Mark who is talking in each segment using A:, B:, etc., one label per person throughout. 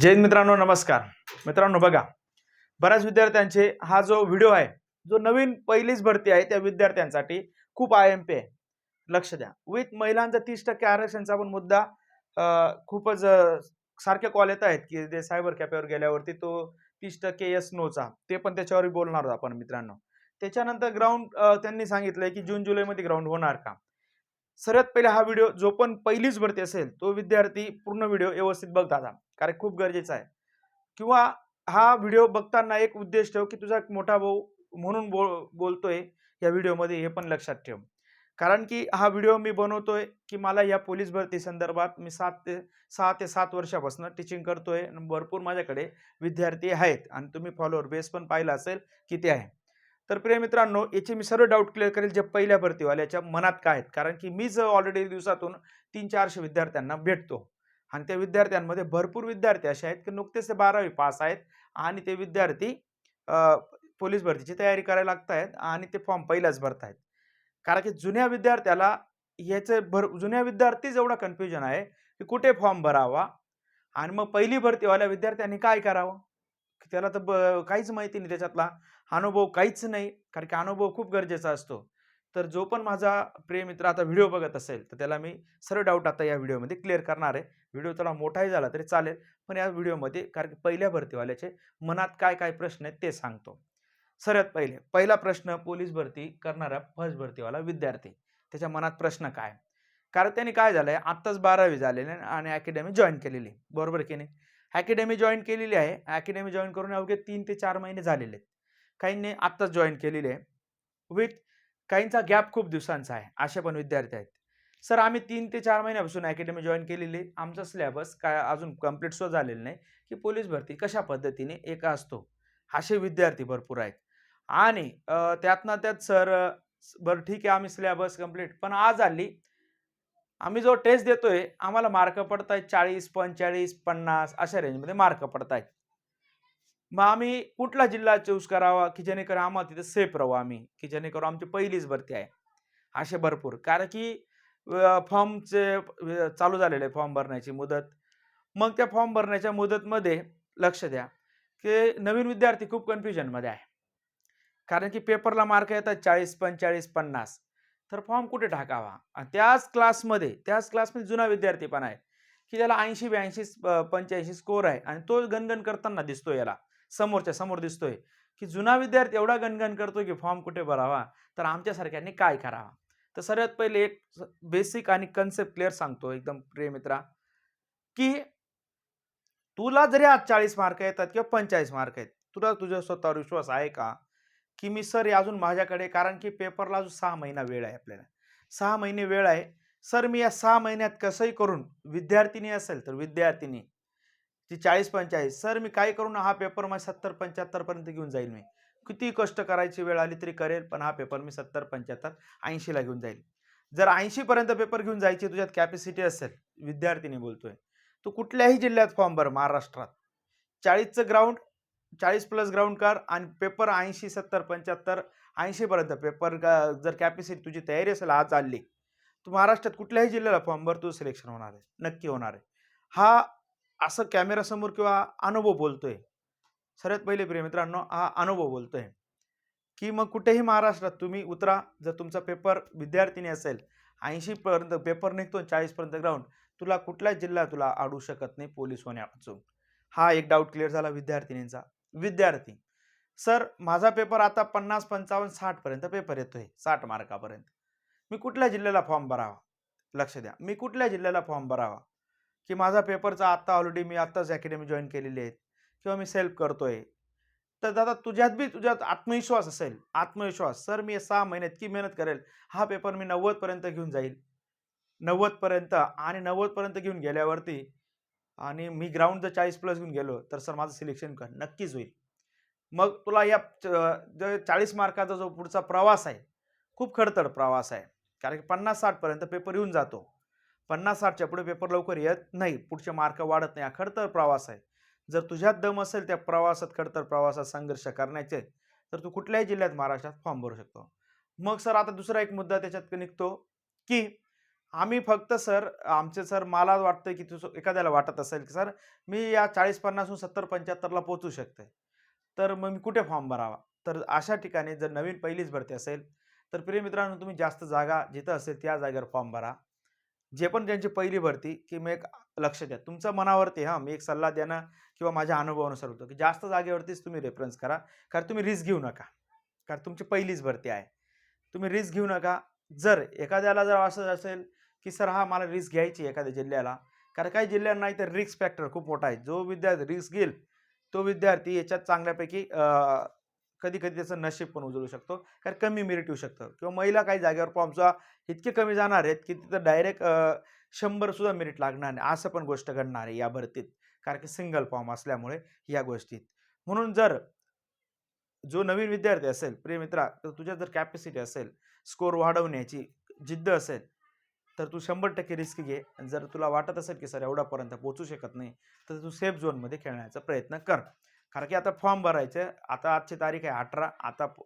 A: जैन मित्रांनो नमस्कार. मित्रांनो बघा बऱ्याच विद्यार्थ्यांचे हा जो व्हिडिओ आहे जो नवीन पहिलीच भरती आहे त्या विद्यार्थ्यांसाठी खूप आय एम पी आहे. लक्ष द्या. विथ महिलांचा तीस टक्के आरक्षणचा पण मुद्दा खूपच सारखे कॉल येत आहेत की ते सायबर कॅफेवर गेल्यावरती तो तीस टक्के यस नोचा ते पण त्याच्यावर बोलणार आहोत आपण मित्रांनो. त्याच्यानंतर ग्राउंड त्यांनी सांगितलंय की जून जुलैमध्ये ग्राउंड होणार का? सर्वात पहिले हा व्हिडिओ जो पण पहिलीच भरती असेल तो विद्यार्थी पूर्ण व्हिडिओ व्यवस्थित बघता कारण खूप गरजेचं आहे. किंवा हा व्हिडिओ बघताना एक उद्देश ठेव की तुझा एक मोठा भाऊ म्हणून बोल बोलतोय या व्हिडिओमध्ये हे पण लक्षात ठेव. कारण की हा व्हिडिओ मी बनवतोय की मला या पोलीस भरती संदर्भात मी सात ते सहा ते सात वर्षापासून टीचिंग करतोय. भरपूर माझ्याकडे विद्यार्थी आहेत. आणि तुम्ही फॉलोअर बेस पण पाहिला असेल किती आहे. तर प्रिय मित्रांनो याचे मी सर्व डाऊट क्लिअर करेल जे पहिल्या भरतीवाल्याच्या मनात काय आहेत. कारण की मीच ऑलरेडी दिवसातून तीन चारशे विद्यार्थ्यांना भेटतो आणि त्या विद्यार्थ्यांमध्ये भरपूर विद्यार्थी असे आहेत की नुकतेच ते बारावी पास आहेत आणि ते विद्यार्थी पोलीस भरतीची तयारी करायला लागत आहेत आणि ते फॉर्म पहिलाच भरत आहेत कारण की जुन्या विद्यार्थ्याला याचं भर जुन्या विद्यार्थीच एवढा कन्फ्युजन आहे की कुठे फॉर्म भरावा आणि मग पहिली भरतीवाल्या विद्यार्थ्यांनी काय करावं? त्याला तर ब काहीच माहिती नाही त्याच्यातला. अनुभव काहीच नाही कारण की अनुभव खूप गरजेचा असतो. तर जो पण माझा प्रिय मित्र आता व्हिडिओ बघत असेल तर त्याला मी सर्व डाऊट आता या व्हिडिओमध्ये क्लिअर करणार आहे. व्हिडिओ थोडा मोठाही झाला तरी चालेल पण या व्हिडिओमध्ये कारण की पहिल्या भरतीवाल्याचे मनात काय काय प्रश्न आहेत ते सांगतो. सर्वात पहिले पहिला प्रश्न पोलीस भरती करणारा फर्स्ट भरतीवाला विद्यार्थी. त्याच्या मनात प्रश्न काय? कारण त्याने काय झालंय आत्ताच बारावी झालेले आहे आणि अकॅडमी जॉईन केलेली आहे. बरोबर की नाही? अकॅडमी जॉईन केलेली आहे. अकॅडमी जॉईन करून अवघे तीन ते चार महिने झालेले आहेत. काहींनी आत्ताच जॉईन केलेली आहे. विथ काहींचा गॅप खूप दिवसांचा आहे. असे पण विद्यार्थी आहेत. सर आम्ही तीन ते चार महिन्यापासून अकॅडमी जॉईन केलेली आमचा सिलेबस काय अजून कंप्लीट सुद्धा झालेलं नाही. की पोलीस भरती कशा पद्धतीने एका असतो? असे विद्यार्थी भरपूर आहेत. आणि त्यातनं त्यात सर बरं ठीक आहे आम्ही सिलेबस कंप्लीट पण आज आली. आम्ही जो टेस्ट देतोय आम्हाला मार्क पडत आहेत चाळीस पंचेचाळीस पन्नास अशा रेंजमध्ये मार्क पडत आहेत मग आम्ही कुठला जिल्हा चूज करावा की जेणेकरून आम्हाला तिथे सेफ राहू आम्ही की जेणेकरून आमची पहिलीच भरती आहे? असे भरपूर. कारण की फॉर्मचे चालू झालेले फॉर्म भरण्याची मुदत. मग त्या फॉर्म भरण्याच्या मुदतमध्ये लक्ष द्या की नवीन विद्यार्थी खूप कन्फ्युजनमध्ये आहे. कारण की पेपरला मार्क येतात चाळीस पंचेचाळीस पन्नास. तर फॉर्म कुठे टाकावा? आणि त्याच क्लासमध्ये त्याच क्लासमध्ये जुना विद्यार्थी पण आहे की त्याला ऐंशी ब्याऐंशी पंच्याऐंशी स्कोर आहे आणि तो गणगण करताना दिसतो याला. समोरच्या समोर दिसतोय की जुना विद्यार्थी एवढा गणगण करतो की फॉर्म कुठे भरावा? तर आमच्यासारख्यांनी काय करावा? तर सर्वात पहिले एक बेसिक आणि कन्सेप्ट क्लिअर सांगतो एकदम प्रिय मित्रा की तुला जरी आज चाळीस मार्क येतात किंवा पंचेचाळीस मार्क आहेत तुला तुझ्या स्वतःवर विश्वास आहे का? की मी सर अजून माझ्याकडे कारण की पेपरला अजून सहा महिना वेळ आहे आपल्याला. सहा महिने वेळ आहे. सर मी या सहा महिन्यात कसंही करून विद्यार्थिनी असेल तर विद्यार्थिनी ती चाळीस पंचाळीस. सर मी काय करून हा पेपर माझ्या सत्तर पंच्याहत्तरपर्यंत घेऊन जाईल मी. किती कष्ट करायची वेळ आली तरी करेल पण हा पेपर मी सत्तर पंच्याहत्तर ऐंशीला घेऊन जाईल. जर ऐंशीपर्यंत पेपर घेऊन जायची तुझ्यात कॅपॅसिटी असेल विद्यार्थिनी बोलतोय तू कुठल्याही जिल्ह्यात फॉर्म भर महाराष्ट्रात. चाळीसचं ग्राउंड चाळीस प्लस ग्राउंड कर आणि पेपर ऐंशी सत्तर पंच्याहत्तर ऐंशीपर्यंत पेपर जर कॅपॅसिटी तुझी तयारी असेल आज चालली तू महाराष्ट्रात कुठल्याही जिल्ह्याला फॉर्म भर तू सिलेक्शन होणार आहे. नक्की होणार आहे. हा असं कॅमेरासमोर किंवा अनुभव बोलतोय. सर्वात पहिले प्रिय मित्रांनो हा अनुभव बोलतोय. की मग कुठेही महाराष्ट्रात तुम्ही उतरा जर तुमचा पेपर विद्यार्थिनी असेल ऐंशीपर्यंत पेपर निघतो चाळीसपर्यंत ग्राउंड तुला कुठलाच जिल्हा तुला आडू शकत नाही पोलीस होण्यापासून. हा एक डाऊट क्लिअर झाला विद्यार्थिनींचा. विद्यार्थी सर माझा पेपर आता पन्नास पंचावन्न साठपर्यंत पेपर येतोय साठ मार्कापर्यंत. मी कुठल्या जिल्ह्याला फॉर्म भरावा? लक्ष द्या. मी कुठल्या जिल्ह्याला फॉर्म भरावा? की माझा पेपरचा आत्ता ऑलरेडी मी आत्ताच अकॅडमी जॉईन केलेली आहेत किंवा मी सेल्फ करतोय. तर दादा तुझ्यात बी तुझ्यात आत्मविश्वास असेल. आत्मविश्वास. सर मी सहा महिन्यात की मेहनत करेल. हा पेपर मी नव्वदपर्यंत घेऊन जाईल. नव्वदपर्यंत आणि नव्वदपर्यंत घेऊन गेल्यावरती आणि मी ग्राउंड जर चाळीस प्लस घेऊन गेलो तर सर माझं सिलेक्शन कर नक्कीच होईल. मग तुला या जो चाळीस मार्काचा जो पुढचा प्रवास आहे खूप खडतड प्रवास आहे. कारण की पन्नास साठपर्यंत पेपर येऊन जातो. पन्नास साठच्या पुढे पेपर लवकर येत नाही. पुढचे मार्क वाढत नाही. हा खडतर प्रवास आहे. जर तुझ्यात दम असेल त्या प्रवासात खडतर प्रवासात संघर्ष करण्याचे तर तू कुठल्याही जिल्ह्यात महाराष्ट्रात फॉर्म भरू शकतो. मग सर आता दुसरा एक मुद्दा त्याच्यात निघतो की आम्ही फक्त सर आमचे सर मला वाटतं की तू एखाद्याला वाटत असेल की सर मी या चाळीस पन्नासहून सत्तर पंच्याहत्तरला पोचू शकते. तर मग मी कुठे फॉर्म भरावा? तर अशा ठिकाणी जर नवीन पहिलीच भरती असेल तर प्रिय मित्रांनो तुम्ही जास्त जागा जिथं असेल त्या जागेवर फॉर्म भरा. जे पण त्यांची पहिली भरती की मी एक लक्ष द्या. तुमचं मनावरती हां मी एक सल्ला देणं किंवा माझ्या अनुभवानुसार होतो की जास्त जागेवरतीच तुम्ही रेफरन्स करा. कारण तुम्ही रिस्क घेऊ नका. कारण तुमची पहिलीच भरती आहे. तुम्ही रिस्क घेऊ नका. जर एखाद्याला जर असं असेल की सर हा मला रिस्क घ्यायची एखाद्या जिल्ह्याला. कारण काही जिल्ह्यांना नाही तर रिस्क फॅक्टर खूप मोठा आहे. जो विद्यार्थी रिस्क घेईल तो विद्यार्थी याच्यात चांगल्यापैकी कधी कधी त्याचं नशीब पण उजळू शकतो. कारण कमी मेरिट येऊ शकतं. किंवा महिला काही जागेवर फॉर्मचा इतके कमी जाणार आहेत की तिथं डायरेक्ट शंभरसुद्धा मेरिट लागणार नाही. असं पण गोष्ट घडणार आहे या भरतीत. कारण की सिंगल फॉर्म असल्यामुळे या गोष्टीत. म्हणून जर जो नवीन विद्यार्थी असेल प्रिय मित्रा तर तुझ्या जर कॅपॅसिटी असेल स्कोर वाढवण्याची जिद्द असेल तर तू शंभर टक्के रिस्क घे. जर तुला वाटत असेल की सर एवढापर्यंत पोचू शकत नाही तर तू सेफ झोनमध्ये खेळण्याचा प्रयत्न कर. कारण की आता फॉर्म भरायचं आता आजची तारीख आहे अठरा आता प-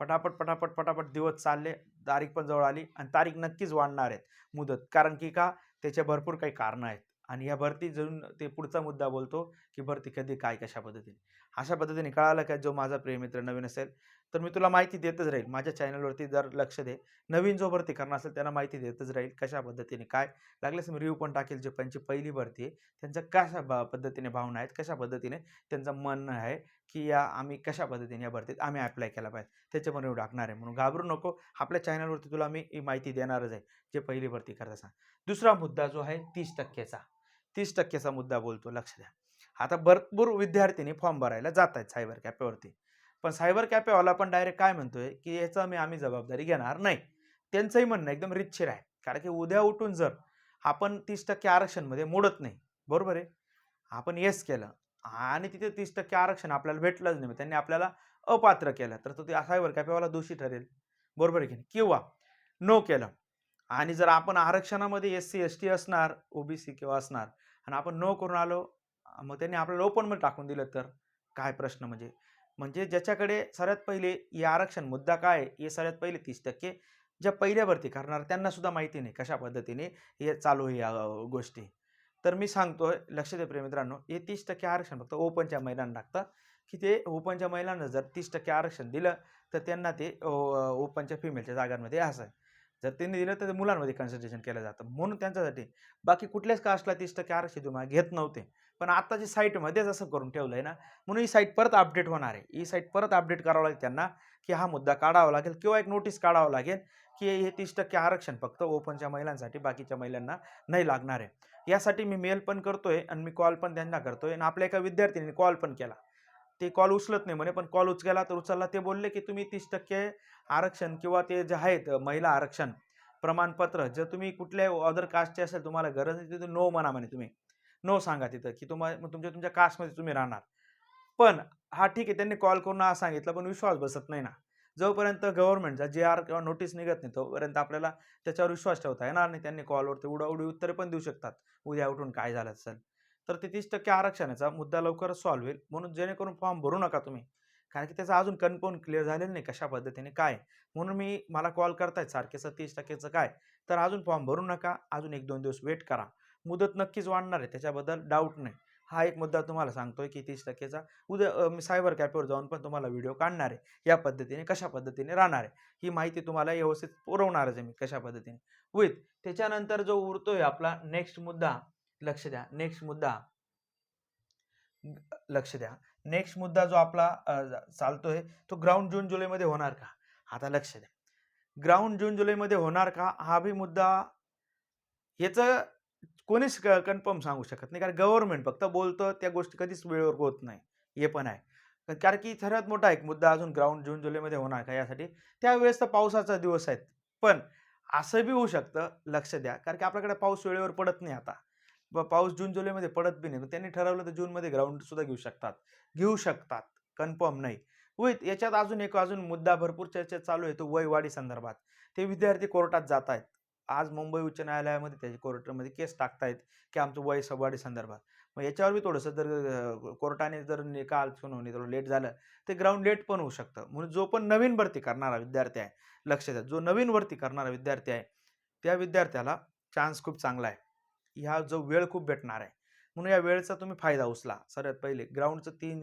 A: पटापट पटापट पटापट दिवस चालले तारीख पण जवळ आली आणि तारीख नक्कीच वाढणार आहेत मुदत. कारण की का? त्याचे भरपूर काही कारणं आहेत आणि या भरती जरून ते पुढचा मुद्दा बोलतो की भरती कधी काय कशा पद्धतीने? अशा पद्धतीने कळालं का जो माझा प्रियमित्र नवीन असेल तर मी तुला माहिती देतच राहील. माझ्या चॅनलवरती जर लक्ष दे. नवीन जो भरती करणार असेल त्यांना माहिती देतच राहील कशा पद्धतीने काय लागल्यास मी रिव्ह्यू पण टाकेल. जे पंची पहिली भरती आहे त्यांच्या कशा ब- पद्धतीने भावना आहेत कशा पद्धतीने त्यांचं म्हणणं आहे की या आम्ही कशा पद्धतीने या भरतीत आम्ही अप्लाय केला पाहिजे. त्याचे पण रिव्ह्यू टाकणार आहे. म्हणून घाबरू नको. आपल्या चॅनलवरती तुला मी माहिती देणारच आहे जे पहिली भरती करत असा. दुसरा मुद्दा जो आहे तीस टक्क्याचा. तीस टक्क्याचा मुद्दा बोलतो. लक्ष द्या. आता भरपूर विद्यार्थ्यांनी फॉर्म भरायला जात आहेत सायबर कॅफेवरती पण सायबर कॅफेवाला पण डायरेक्ट काय म्हणतोय की याचं मी आम्ही जबाबदारी घेणार नाही. त्यांचंही म्हणणं एकदम रितशीर आहे कारण की उद्या उठून जर आपण तीस टक्के आरक्षणमध्ये मोडत नाही बरोबर आहे? आपण येस केलं आणि तिथे तीस टक्के आरक्षण आपल्याला भेटलंच नाही मग त्यांनी आपल्याला अपात्र केलं तर तो ते सायबर कॅफेवाला दोषी ठरेल. बरोबर आहे की नाही? किंवा नो केलं आणि जर आपण आरक्षणामध्ये एस सी एस टी असणार ओबीसी किंवा असणार आणि आपण नो करून आलो मग त्यांनी आपल्याला ओपनमध्ये टाकून दिलं तर काय प्रश्न म्हणजे? म्हणजे ज्याच्याकडे सर्वात पहिले हे आरक्षण मुद्दा काय हे सर्वात पहिले तीस टक्के ज्या पहिल्या भरती करणार त्यांना सुद्धा माहिती नाही कशा पद्धतीने हे चालू आहे या गोष्टी. तर मी सांगतोय लक्ष दे प्रेमित्रांनो हे तीस टक्के आरक्षण फक्त ओपनच्या महिलांना टाकतं की ते ओपनच्या महिलांना जर तीस टक्के आरक्षण दिलं तर त्यांना ते ओपनच्या फिमेलच्या जागांमध्ये असं आहे. जर त्यांनी दिलं तर ते मुलांमध्ये कन्सल्टेशन केलं जातं. म्हणून त्यांच्यासाठी बाकी कुठल्याच कास्टला तीस टक्के आरक्षण तुम्हाला घेत नव्हते. पण आत्ताची साईटमध्येच असं करून ठेवलं आहे ना म्हणून ही साईट परत अपडेट होणार आहे. ही साईट परत अपडेट करावं लागेल त्यांना की हा मुद्दा काढावा लागेल किंवा एक नोटीस काढावं लागेल की हे तीस टक्के आरक्षण फक्त ओपनच्या महिलांसाठी बाकीच्या महिलांना नाही लागणार आहे. यासाठी मी मेल पण करतोय आणि मी कॉल पण त्यांना करतोय आणि आपल्या एका विद्यार्थिनीने कॉल पण केला. ते कॉल उचलत नाही म्हणे पण कॉल उचला तर उचलला. ते बोलले की तुम्ही तीस टक्के आरक्षण किंवा ते जे आहेत महिला आरक्षण प्रमाणपत्र जर तुम्ही कुठल्या अदर कास्टचे असेल तुम्हाला गरज नाही तिथे नो म्हणा म्हणे तुम्ही. नो सांगा तिथं की तुम्हाला मग तुमच्या तुमच्या कास्टमध्ये तुम्ही राहणार. पण हा ठीक आहे त्यांनी कॉल करून हा सांगितलं पण विश्वास बसत नाही ना. जोपर्यंत गव्हर्नमेंटचा जे आर किंवा नोटीस निघत नाही तोपर्यंत आपल्याला त्याच्यावर विश्वास ठेवता येणार नाही. त्यांनी कॉलवरती उडाउडी उत्तरे पण देऊ शकतात. उद्या उठून काय झालं असेल. तर ते तीस टक्के आरक्षणाचा मुद्दा लवकरच सॉल्व्ह होईल म्हणून जेणेकरून फॉर्म भरू नका तुम्ही. कारण की त्याचं अजून कन्फर्म क्लिअर झालेलं नाही कशा पद्धतीने काय. म्हणून मी मला कॉल करतायत सारखेचं तीस टक्केचं काय. तर अजून फॉर्म भरू नका अजून एक दोन दिवस वेट करा. मुदत नक्कीच वाढणार आहे त्याच्याबद्दल डाऊट नाही. हा एक मुद्दा तुम्हाला सांगतोय की तीस टक्केचा. उद्या मी सायबर कॅफेवर जाऊन पण तुम्हाला व्हिडिओ काढणार आहे. या पद्धतीने कशा पद्धतीने राहणार आहे? ही माहिती तुम्हाला व्यवस्थित पुरवणारच आहे मी कशा पद्धतीने. विथ त्याच्यानंतर जो उरतोय आपला नेक्स्ट मुद्दा लक्ष द्या नेक्स्ट मुद्दा. लक्ष द्या. नेक्स्ट मुद्दा जो आपला चालतोय तो ग्राउंड जून जुलैमध्ये होणार का? आता लक्ष द्या. ग्राउंड जून जुलैमध्ये होणार का? हा बी मुद्दा याचं कोणीच कन्फर्म सांगू शकत नाही. कारण गव्हर्नमेंट फक्त बोलतं त्या गोष्टी कधीच वेळेवर होत नाही. हे पण आहे. कारण की सर्वात मोठा एक मुद्दा अजून ग्राउंड जून जुलैमध्ये होणार का यासाठी? त्यावेळेस तर पावसाचा दिवस आहेत. पण असं बी होऊ शकतं लक्ष द्या. कारण की आपल्याकडे पाऊस वेळेवर पडत नाही आता. ब- पाऊस जून जुलैमध्ये पडत बी नाही. मग त्यांनी ठरवलं तर जूनमध्ये ग्राउंडसुद्धा घेऊ शकतात. घेऊ शकतात. कन्फर्म नाही. विथ याच्यात अजून एक अजून मुद्दा भरपूर चर्चेत चालू आहे. तो वयवाढी संदर्भात. ते विद्यार्थी कोर्टात जात आहेत. आज मुंबई उच्च न्यायालयामध्ये त्याच्या कोर्टामध्ये केस टाकतायत की आमचं वय सवाढी संदर्भात. मग याच्यावर बी थोडंसं जर कोर्टाने जर निकाल सुनावणी थोडं लेट झालं ते ग्राउंड लेट पण होऊ शकतं. म्हणून जो पण नवीन भरती करणारा विद्यार्थी आहे लक्ष द्या. जो नवीन भरती करणारा विद्यार्थी आहे त्या विद्यार्थ्याला चान्स खूप चांगला आहे. ह्या जो वेळ खूप भेटणार आहे. म्हणून या वेळेचा तुम्ही फायदा उचला. सर्वात पहिले ग्राउंडचं तीन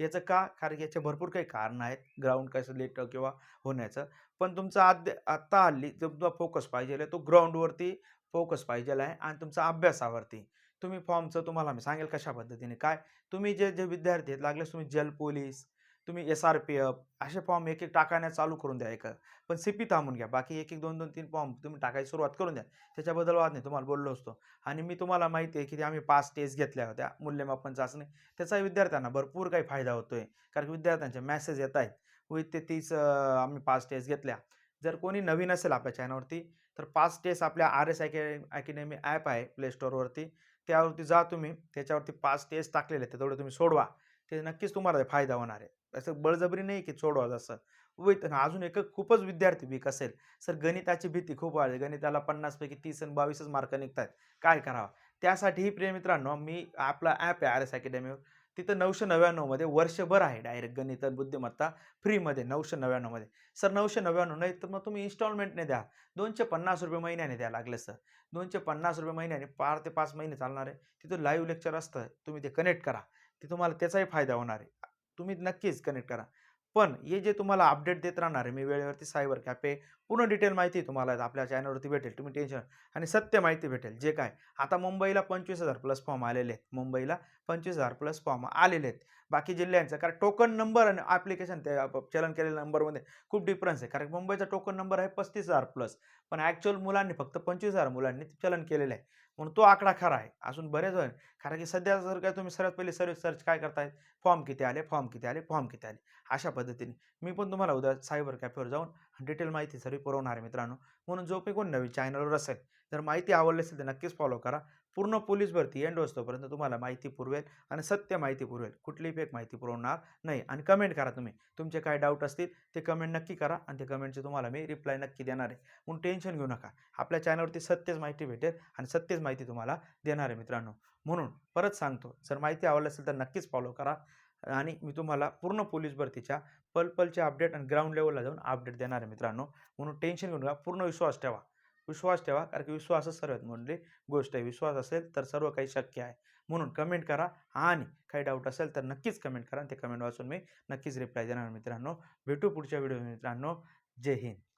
A: याचं का? कारण की याचे भरपूर काही कारण आहेत. ग्राउंड कसं लेट किंवा होण्याचं. पण तुमचा आद्य आत्ता हल्ली तुमचा फोकस पाहिजे तो ग्राउंडवरती फोकस पाहिजे आहे आणि तुमचा अभ्यासावरती. तुम्ही फॉर्मचं तुम्हाला मी सांगेल कशा पद्धतीने. काय? तुम्ही जे जे विद्यार्थी आहेत लागलेच तुम्ही जल पोलीस तुम्ही एस आर पी एफ असे फॉर्म एक एक टाकायला चालू करून द्या एक. पण सीपी थांबून घ्या. बाकी एक एक दोन दोन तीन फॉर्म तुम्ही टाकायची सुरुवात करून द्या. त्याच्याबद्दल वाद नाही. तुम्हाला बोललो असतो. आणि मी तुम्हाला माहिती आहे की ते आम्ही पाच टेस्ट घेतल्या होत्या. मूल्यमापन चाचणी त्याचा विद्यार्थ्यांना भरपूर काही फायदा होतोय. कारण की विद्यार्थ्यांचे मॅसेज येत आहेत. विथ ते तीस आम्ही पाच टेस्ट घेतल्या. जर कोणी नवीन असेल आपल्या चॅनलवरती तर पाच टेस्ट आपल्या आर एस अकॅडमी ॲप आहे प्ले स्टोअरवरती. त्यावरती जा तुम्ही त्याच्यावरती पाच टेस्ट टाकलेले आहेत ते तेवढे तुम्ही सोडवा. ते नक्कीच तुम्हाला फायदा होणार आहे. असं बळजबरी नाही की सोडवा जसं. विथ अजून एक खूपच विद्यार्थी वीक असेल सर गणिताची भीती खूप वाढली. गणिताला पन्नासपैकी तीस आणि बावीसच मार्क निघतात काय करावं? त्यासाठीही प्रिय मित्रांनो मी आपला ॲप आहे आर एस अकॅडमीवर. तिथं नऊशे नव्याण्णवमध्ये वर्षभर आहे डायरेक्ट गणित बुद्धिमत्ता फ्रीमध्ये नऊशे नव्याण्णवमध्ये सर नऊशे नव्याण्णव नाही तर मग तुम्ही इन्स्टॉलमेंटने द्या. दोनशे पन्नास रुपये महिन्याने द्या लागले सर दोनशे पन्नास रुपये महिन्याने पार ते पाच महिने चालणार आहे. तिथं लाईव्ह लेक्चर असतं तुम्ही ते कनेक्ट करा. ते तुम्हाला त्याचाही फायदा होणार आहे. तुम्ही नक्कीच कनेक्ट करा. पण हे जे तुम्हाला अपडेट देत राहणार आहे मी वेळेवरती सायबर कॅफे पूर्ण डिटेल माहिती तुम्हाला. आपल्या चॅनलवरती भेटेल तुम्ही टेन्शन आणि सत्य माहिती भेटेल. जे काय? आता मुंबईला पंचवीस हजार प्लस फॉर्म आलेले आहेत. मुंबईला पंचवीस हजार प्लस फॉर्म आलेले आहेत. बाकी जिल्ह्यांचं कारण टोकन नंबर आणि ॲप्लिकेशन ते चलन केलेल्या नंबरमध्ये खूप डिफरन्स आहे. कारण मुंबईचा टोकन नंबर आहे पस्तीस हजार प्लस पण ॲक्च्युअल मुलांनी फक्त पंचवीस हजार मुलांनी चलन केलेलं आहे. म्हणून तो आकडा खरा आहे. अजून बरेच होईल कारण की सध्या जर काय तुम्ही सर्वात पहिले सर्विस सर्च काय करतायत फॉर्म किती आले? फॉर्म किती आले? फॉर्म किती आले? अशा पद्धतीने. मी पण तुम्हाला उद्या सायबर कॅफेवर जाऊन डिटेल माहिती सर्व पुरवणार आहे मित्रांनो. म्हणून जो काही कोण नवीन चॅनलवर असेल जर माहिती आवडली असेल तर नक्कीच फॉलो करा. पूर्ण पोलीस भरती एंड असतोपर्यंत तुम्हाला माहिती पुरवेल आणि सत्य माहिती पुरवेल. कुठलीही फेक माहिती पुरवणार नाही. आणि कमेंट करा तुम्ही. तुमचे काय डाऊट असतील ते कमेंट नक्की करा आणि ते कमेंटचे तुम्हाला मी रिप्लाय नक्की देणार आहे. म्हणून टेन्शन घेऊ नका. आपल्या चॅनलवरती सत्यच माहिती भेटेल आणि सत्यच माहिती तुम्हाला देणार आहे मित्रांनो. म्हणून परत सांगतो जर माहिती आवडली असेल तर नक्कीच फॉलो करा आणि मी तुम्हाला पूर्ण पोलीस भरतीच्या पल पलचे अपडेट आणि ग्राउंड लेवलला जाऊन अपडेट देणार आहे मित्रांनो. म्हणून टेन्शन घेऊ नका. पूर्ण विश्वास ठेवा. विश्वास ठेवा कारण की विश्वासच सर्वात मोठी गोष्ट आहे. विश्वास असेल तर सर्व काही शक्य आहे. म्हणून कमेंट करा आणि काही डाऊट असेल तर नक्कीच कमेंट करा ते कमेंट वाचून मी नक्कीच रिप्लाय देणार मित्रांनो. भेटू पुढच्या व्हिडिओ मित्रांनो. जय हिंद.